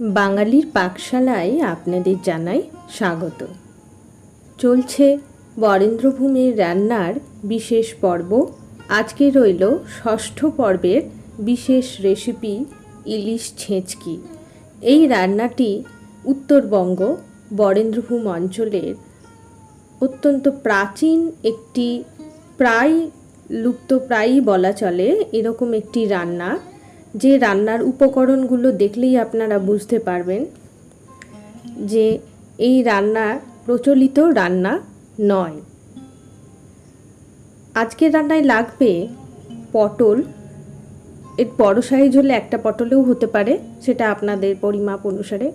বাঙালির পাকশালায় আপনাদের জানাই স্বাগত। চলছে বরেন্দ্রভূমির রান্নার বিশেষ পর্ব। আজকে রইল ষষ্ঠ পর্বের বিশেষ রেসিপি ইলিশ ছেঁচকি। এই রান্নাটি উত্তরবঙ্গ বরেন্দ্রভূম অঞ্চলের অত্যন্ত প্রাচীন একটি প্রায় লুপ্ত প্রায়ই বলা চলে, এরকম একটি রান্না। যে রান্নার উপকরণগুলো দেখলেই আপনারা বুঝতে পারবেন যে এই রান্না প্রচলিত রান্না নয়। আজকের রান্নায় লাগবে পটল। এর বড় সাইজ হলে একটা পটলেও হতে পারে, সেটা আপনাদের পরিমাপ অনুসারে।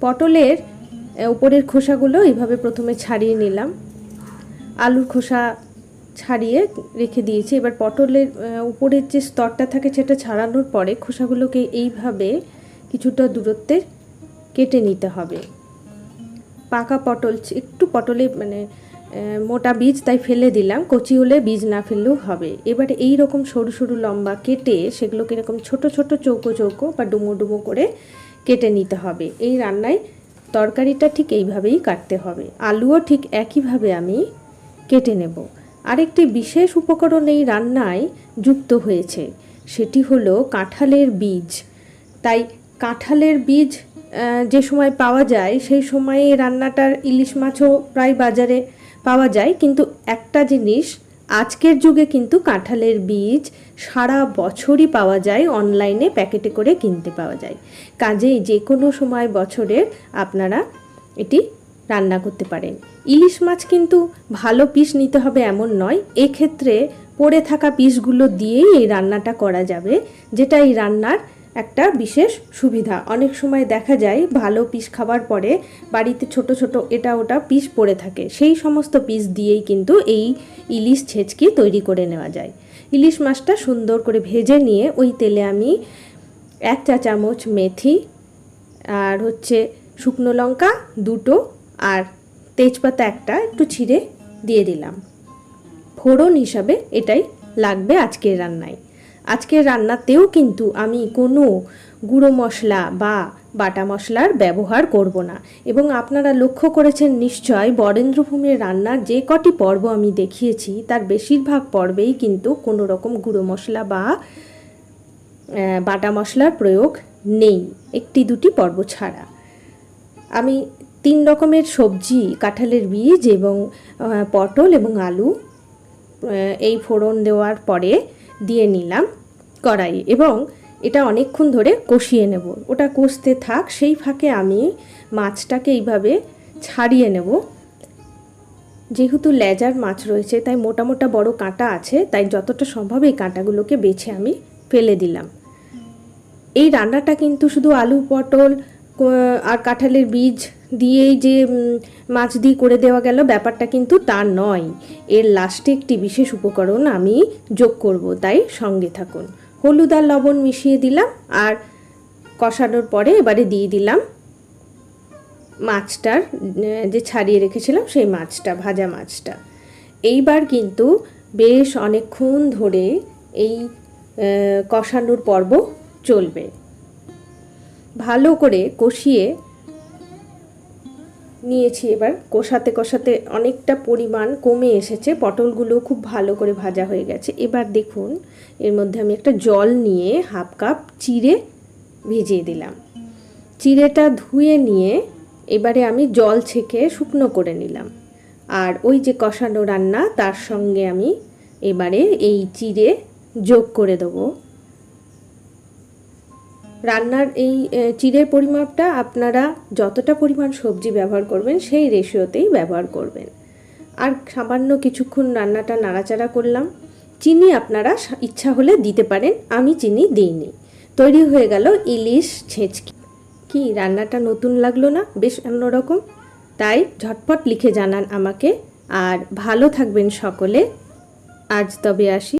পটলের উপরের খোসাগুলো এইভাবে প্রথমে ছাড়িয়ে নিলাম। আলুর খোসা ছাড়িয়ে রেখে দিয়েছি। এবার পটলের উপরের যে স্তরটা থাকে সেটা ছাড়ানোর পরে খোসাগুলোকে এইভাবে কিছুটা দূরত্বে কেটে নিতে হবে। পাকা পটল, একটু পটলে মানে মোটা বীজ তাই ফেলে দিলাম, কচি হলে বীজ না ফেললেও হবে। এবারে এই রকম সরু সরু লম্বা কেটে সেগুলোকে এরকম ছোট ছোট চৌকো চৌকো বা ডুমো ডুমো করে কেটে নিতে হবে। এই রান্নায় তরকারিটা ঠিক এইভাবেই কাটতে হবে। আলুও ঠিক একইভাবে আমি কেটে নেব। আরেকটি বিশেষ উপকরণ এই রান্নায় যুক্ত হয়েছে, সেটি হলো কাঁঠালের বীজ। তাই কাঁঠালের বীজ যে সময় পাওয়া যায়, সেই সময়ে রান্নাটার ইলিশ মাছও প্রায় বাজারে পাওয়া যায়। কিন্তু একটা জিনিস, আজকের যুগে কিন্তু কাঁঠালের বীজ সারা বছরই পাওয়া যায়, অনলাইনে প্যাকেটে করে কিনতে পাওয়া যায়। কাজেই যে কোনো সময় বছরের আপনারা এটি রান্না করতে পারেন ইলিশ মাছ কিন্তু ভালো পিস নিতে হবে এমন নয়। এক্ষেত্রে পড়ে থাকা পিসগুলো দিয়েই এই রান্নাটা করা যাবে, যেটা এই রান্নার একটা বিশেষ সুবিধা। অনেক সময় দেখা যায় ভালো পিস খাবার পরে বাড়িতে ছোট ছোট এটা ওটা পিস পড়ে থাকে। সেই সমস্ত পিস দিয়েই কিন্তু এই ইলিশ ছেচকি তৈরি করে নেওয়া যায়। ইলিশ মাছটা সুন্দর করে ভেজে নিয়ে ওই তেলে আমি এক চা চামচ মেথি আর হচ্ছে শুকনো লঙ্কা দুটো আর তেজপাতা একটা একটু ছিঁড়ে দিয়ে দিলাম। ফোড়ন হিসাবে এটাই লাগবে আজকের রান্নায়। আজকের রান্নাতেও কিন্তু আমি কোনো গুঁড়ো মশলা বা বাটা মশলার ব্যবহার করব না এবং আপনারা লক্ষ্য করেছেন নিশ্চয় বরেন্দ্রভূমির রান্নার যে কটি পর্ব আমি দেখিয়েছি, তার বেশিরভাগ পর্বেই কিন্তু কোনো রকম গুঁড়ো মশলা বা বাটা মশলার প্রয়োগ নেই। একটি দুটি পর্ব ছাড়া। আমি তিন রকমের সবজি, কাঁঠালের বীজ এবং পটল এবং আলু এই ফোড়ন দেওয়ার পরে দিয়ে নিলাম কড়াই এবং এটা অনেকক্ষণ ধরে কষিয়ে নেব। ওটা কষতে থাক, সেই ফাঁকে আমি মাছটাকে এইভাবে ছাড়িয়ে নেব। যেহেতু লেজার মাছ রয়েছে, তাই মোটা মোটা বড় কাঁটা আছে, তাই যতটা সম্ভব এই কাঁটাগুলোকে বেছে আমি ফেলে দিলাম। এই রান্নাটা কিন্তু শুধু আলু, পটল আর কাঁঠালের বীজ দিয়েই যে মাছ দিয়ে করে দেওয়া গেল, ব্যাপারটা কিন্তু তা নয়। এর লাস্টে একটি বিশেষ উপকরণ আমি যোগ করব, তাই সঙ্গে থাকুন। হলুদ আর লবণ মিশিয়ে দিলাম, আর কষানোর পরে এবারে দিয়ে দিলাম মাছটার যে ছাড়িয়ে রেখেছিলাম সেই মাছটা, ভাজা মাছটা। এইবার কিন্তু বেশ অনেকক্ষণ ধরে এই কষানোর পর্ব চলবে। ভালো করে কষিয়ে নিয়েছি এবার। কষাতে কষাতে অনেকটা পরিমাণ কমে এসেছে। পটলগুলো খুব ভালো করে ভাজা হয়ে গেছে। এবার দেখুন, এর মধ্যে আমি একটা জল নিয়ে হাফ কাপ চিড়ে ভিজিয়ে দিলাম। চিড়েটা ধুয়ে নিয়ে এবারে আমি জল ছেঁকে শুকনো করে নিলাম। আর ওই যে কষানো রান্না, তার সঙ্গে আমি এবারে এই চিড়ে যোগ করে দেবো। রান্নার এই চিড়ের পরিমাপটা আপনারা যতটা পরিমাণ সবজি ব্যবহার করবেন, সেই রেশিওতেই ব্যবহার করবেন। আর সামান্য কিছুক্ষণ রান্নাটা নাড়াচাড়া করলাম। চিনি আপনারা ইচ্ছা হলে দিতে পারেন, আমি চিনি দিইনি। তৈরি হয়ে গেল ইলিশ ছেঁচকি। কি, রান্নাটা নতুন লাগল না? বেশ অন্যরকম। তাই ঝটপট লিখে জানান আমাকে। আর ভালো থাকবেন সকলে। আজ তবে আসি।